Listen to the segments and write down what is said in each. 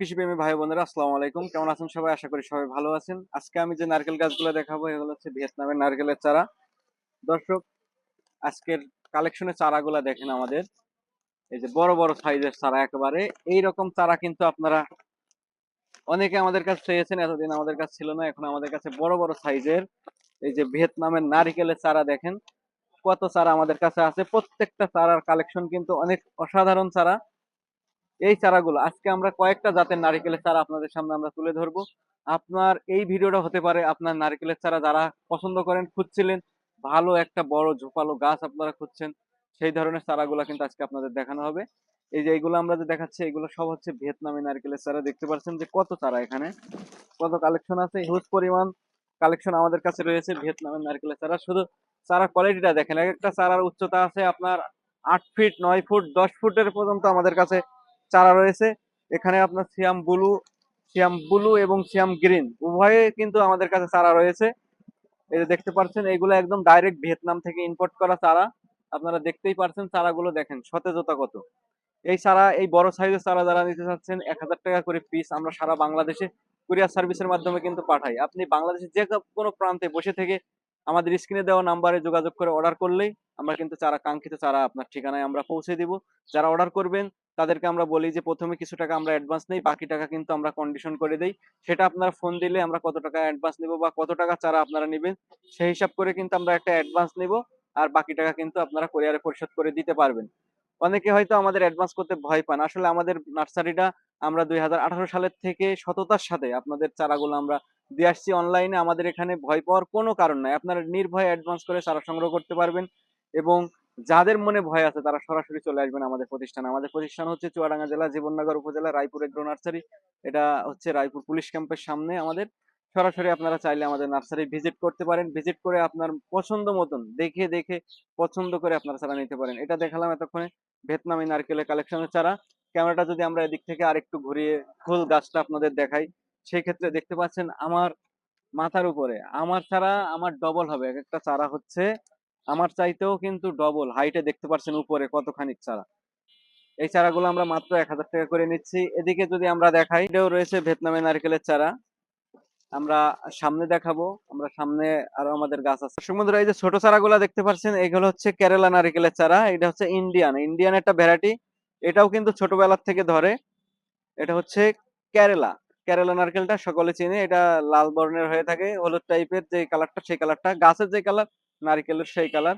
কৃষিপ্রেমী ভাই বোনেরা আসসালামু আলাইকুম। কেমন আছেন সবাই? আশা করি সবাই ভালো আছেন। আজকে আমি যে নারকেল গাছগুলো দেখাবো, এগুলো হচ্ছে ভিয়েতনামের নারকেলের চারা। দর্শক, আজকের কালেকশনের চারাগুলা দেখেন আমাদের। এই যে বড় বড় সাইজের চারা একেবারে। এই রকম চারা কিন্তু আপনারা অনেকে আমাদের কাছে চেয়েছেন, এতদিন আমাদের কাছে ছিল না, এখন আমাদের কাছে বড় বড় সাইজের। এই যে ভিয়েতনামের নারিকেলের চারা দেখেন, কত চারা আমাদের কাছে আছে। প্রত্যেকটা চারার কালেকশন কিন্তু অনেক অসাধারণ চারা। এই চারাগুলো, আজকে আমরা কয়েকটা জাতের নারিকেলের চারা আপনাদের সামনে আমরা তুলে ধরবো। আপনার এই ভিডিওটা হতে পারে আপনার নারিকেলের চারা যারা পছন্দ করেন, খুঁজছিলেন, ভালো একটা বড় ঝোপালো গাছ আপনারা খুঁজছেন, সেই ধরনের চারাগুলো কিন্তু আজকে আপনাদের দেখানো হবে। এই যে এইগুলো আমরা যে দেখাচ্ছি, এগুলো সব হচ্ছে ভিয়েতনামি নারকেলের চারা। দেখতে পাচ্ছেন যে কত চারা এখানে, কত কালেকশন আছে হিউজ পরিমাণ কালেকশন আমাদের কাছে রয়েছে ভিয়েতনামের নারকেলের চারা। শুধু চারা কোয়ালিটিটা দেখেন, এক একটা চারার উচ্চতা আছে আপনার আট ফিট নয় ফুট দশ ফুটের পর্যন্ত আমাদের কাছে চারা রয়েছে। এখানে আপনার সিয়াম ব্লু সিয়াম ব্লু এবং সিয়াম গ্রিন, উভয়ে কিন্তু আমাদের কাছে চারা রয়েছে। এই যে দেখতে পাচ্ছেন এইগুলো একদম ডাইরেক্ট ভিয়েতনাম থেকে ইম্পোর্ট করা চারা। আপনারা দেখতেই পারছেন চারাগুলো দেখেন সতেজতা কত এই চারা, এই বড় সাইজের চারা যারা নিতে চাচ্ছেন, এক হাজার টাকা করে পিস আমরা সারা বাংলাদেশে কুরিয়ার সার্ভিসের মাধ্যমে কিন্তু পাঠাই। আপনি বাংলাদেশের যে কোনো প্রান্তে বসে থেকে আমাদের স্ক্রিনে দেওয়া নাম্বারে যোগাযোগ করে অর্ডার করলেই আমরা কিন্তু চারা কাঙ্ক্ষিত চারা আপনার ঠিকানায় আমরা পৌঁছে দিব। যারা অর্ডার করবেন তাদেরকে আমরা বলি যে, প্রথমে কিছু টাকা আমরা অ্যাডভান্স নেই, বাকি টাকা কিন্তু আমরা কন্ডিশন করে দেই। সেটা আপনারা ফোন দিলে আমরা কত টাকা অ্যাডভান্স নিব বা কত টাকা চারা আপনারা নেবেন, সেই হিসাব করে কিন্তু আমরা একটা অ্যাডভান্স নিব আর বাকি টাকা কিন্তু আপনারা কোরিয়ারে পরিশোধ করে দিতে পারবেন। অনেকে হয়তো আমাদের অ্যাডভান্স করতে ভয় পান। আসলে আমাদের নার্সারিটা আমরা দুই হাজার আঠারো সালের থেকে সততার সাথে আপনাদের চারাগুলো আমরা দিয়ে আসছি অনলাইনে আমাদের এখানে ভয় পাওয়ার কোনো কারণ নাই। আপনারা নির্ভয়ে অ্যাডভান্স করে চারা সংগ্রহ করতে পারবেন এবং যাদের মনে ভয় আছে, তারা সরাসরি চলে আসবেন আমাদের প্রতিষ্ঠানে। আমাদের প্রতিষ্ঠান হচ্ছে চুয়াডাঙ্গা জেলা, জীবননগর উপজেলা, রায়পুর এগ্রো নার্সারি। এটা হচ্ছে রায়পুর পুলিশ ক্যাম্পের সামনে আমাদের। সরাসরি আপনারা চাইলে আমাদের নার্সারি ভিজিট করতে পারেন। ভিজিট করে আপনার পছন্দ মতন দেখে দেখে পছন্দ করে আপনারা চারা নিতে পারেন। এটা দেখালাম এতক্ষণে। ভিয়েতনামি নারকেলের কালেকশনের চারা। ক্যামেরাটা যদি আমরা এদিক থেকে আরেকটু ঘুরিয়ে ফুল গাছটা আপনাদের দেখাই, সেই ক্ষেত্রে দেখতে পাচ্ছেন আমার মাথার উপরে। আমার চারা আমার ডবল হবে। এক একটা চারা হচ্ছে আমার চাইতেও কিন্তু ডবল হাইটে দেখতে পাচ্ছেন উপরে কতখানি চারা। এই চারাগুলো আমরা মাত্র এক হাজার টাকা করে নিচ্ছি। এদিকে যদি আমরা দেখাই, এটাও রয়েছে ভিয়েতনামে নারকেলের চারা। আমরা সামনে দেখাবো, আমরা সামনে আরও আমাদের গাছ আছে। সমুদ্র এই যে ছোট চারাগুলা দেখতে পাচ্ছেন, এগুলো হচ্ছে কেরালা নারকেলের চারা। এটা হচ্ছে ইন্ডিয়ান। ইন্ডিয়ান একটা ভ্যারাইটি। এটাও কিন্তু ছোটবেলার থেকে ধরে। এটা হচ্ছে কেরালা। কেরালা নারকেলটা সকলে চিনে। এটা লাল বর্ণের হয়ে থাকে, হলুদ টাইপের যে কালারটা সেই কালারটা গাছের যে কালার নারকেলের সেই কালার।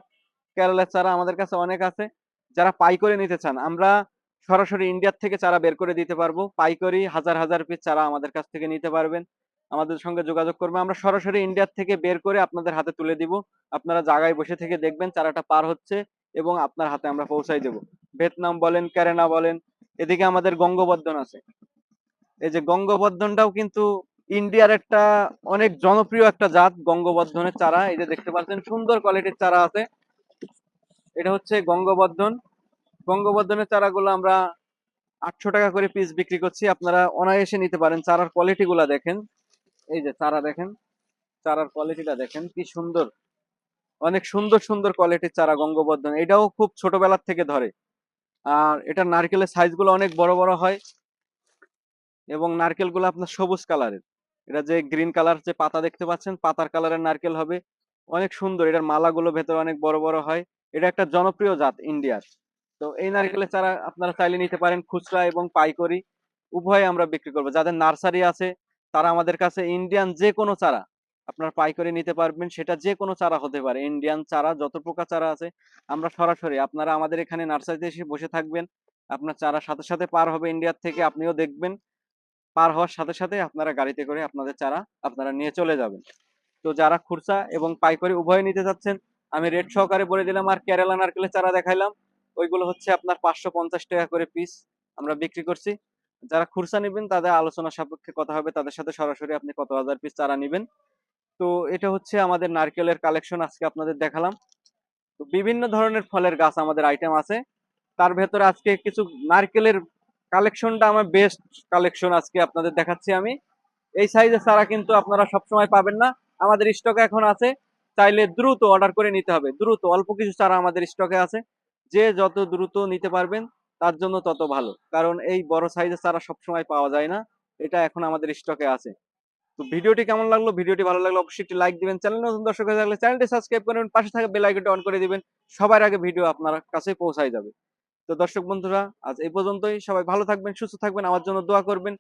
কেরালার চারা আমাদের কাছে অনেক আছে। যারা পাই করে নিতে চান আমরা সরাসরি ইন্ডিয়ার থেকে চারা বের করে দিতে পারব। পাইকারি হাজার হাজার পিস চারা আমাদের কাছ থেকে নিতে পারবেন। আমাদের সঙ্গে যোগাযোগ করবে। আমরা সরাসরি ইন্ডিয়ার থেকে বের করে আপনাদের হাতে তুলে দিব। আপনারা জায়গায় বসে থেকে দেখবেন চারাটা পার হচ্ছে এবং আপনার হাতে আমরা পৌঁছাই দেব। ভিয়েতনাম বলেন ক্যারেনা বলেন এদিকে আমাদের গঙ্গবর্ধন আছে। এই যে গঙ্গবর্ধনটাও কিন্তু ইন্ডিয়ার একটা অনেক জনপ্রিয় একটা জাত, গঙ্গবর্ধনের চারা। এই যে দেখতে পাচ্ছেন, সুন্দর কোয়ালিটির চারা আছে। এটা হচ্ছে গঙ্গবর্ধন। গঙ্গবর্ধনের চারাগুলো আমরা আটশো টাকা করে পিস বিক্রি করছি। আপনারা অনায়াসে নিতে পারেন। চারার কোয়ালিটি গুলা দেখেন। এই যে চারা দেখেন, চারার কোয়ালিটিটা দেখেন, কি সুন্দর। অনেক সুন্দর সুন্দর কোয়ালিটির চারা গঙ্গবর্ধন। এটাও খুব ছোটবেলার থেকে ধরে। আর এটা নারকেলের সাইজগুলো অনেক বড় বড় হয়। এবং নারকেলগুলো আপনার সবুজ কালারের এটা যে গ্রিন কালার যে পাতা দেখতে পাচ্ছেন, পাতার কালারের নারকেল হবে। অনেক সুন্দর, এটার মালাগুলো ভেতরে অনেক বড় বড় হয়। এটা একটা জনপ্রিয় জাত ইন্ডিয়ার। তো এই নারকেলের চারা আপনারা চাইলে নিতে পারেন খুচরা এবং পাইকারি। উভয় আমরা বিক্রি করব। যাদের নার্সারি আছে, তারা আমাদের কাছে ইন্ডিয়ান যে কোনো চারা আপনার পাইকারি নিতে পারবেন। সেটা যে কোনো চারা হতে পারে। ইন্ডিয়ান চারা, যত প্রকার চারা আছে, আমরা সরাসরি আপনারা আমাদের এখানে নার্সারিতে এসে বসে থাকবেন। আপনার চারা সাথে সাথে পার হবে ইন্ডিয়ার থেকে, আপনিও দেখবেন। পার হওয়ার সাথে সাথে আপনারা গাড়িতে করে আপনাদের চারা আপনারা নিয়ে চলে যাবেন। তো যারা খুরসা এবং পাইকারি উভয় নিতে চাচ্ছেন, আমি রেট সহকারে বলে দিলাম আর কেরালা নারকেলের চারা দেখাইলাম। ওইগুলো হচ্ছে আপনার পাঁচশো পঞ্চাশ টাকা করে পিস আমরা বিক্রি করছি। যারা খুরসা নেবেন, তাদের আলোচনা সাপেক্ষে কথা হবে। তাদের সাথে সরাসরি আপনি কত হাজার পিস চারা নেবেন। তো এটা হচ্ছে আমাদের নারকেলের কালেকশন আজকে আপনাদের দেখালাম। তো বিভিন্ন ধরনের ফলের গাছ আমাদের আইটেম আছে। তার ভেতরে আজকে কিছু নারকেলের কালেকশনটা আমার বেস্ট কালেকশন আজকে আপনাদের দেখাচ্ছি আমি। এই সাইজের চারা কিন্তু আপনারা সবসময় পাবেন না। আমাদের স্টকে এখন আছে, চাইলে দ্রুত অর্ডার করে নিতে হবে। দ্রুত, অল্প কিছু চারা আমাদের স্টকে আছে। যে যত দ্রুত নিতে পারবেন, তার জন্য তত ভালো। কারণ এই বড় সাইজের চারা সবসময় পাওয়া যায় না। এটা এখন আমাদের স্টকে আছে। তো ভিডিওটি কেমন লাগল? ভিডিওটি ভালো লাগলে অবশ্যই একটি লাইক দিবেন। চ্যানেল নতুন দর্শক হয়ে থাকলে চ্যানেলটি সাবস্ক্রাইব করবেন পাশে থাকা বেল আইকনটি অন করে দিবেন। সবার আগে ভিডিও আপনার কাছে পৌঁছায় যাবে। তো দর্শক বন্ধুরা, আজ এই পর্যন্তই। সবাই ভালো থাকবেন, সুস্থ থাকবেন, আমার জন্য দোয়া করবেন।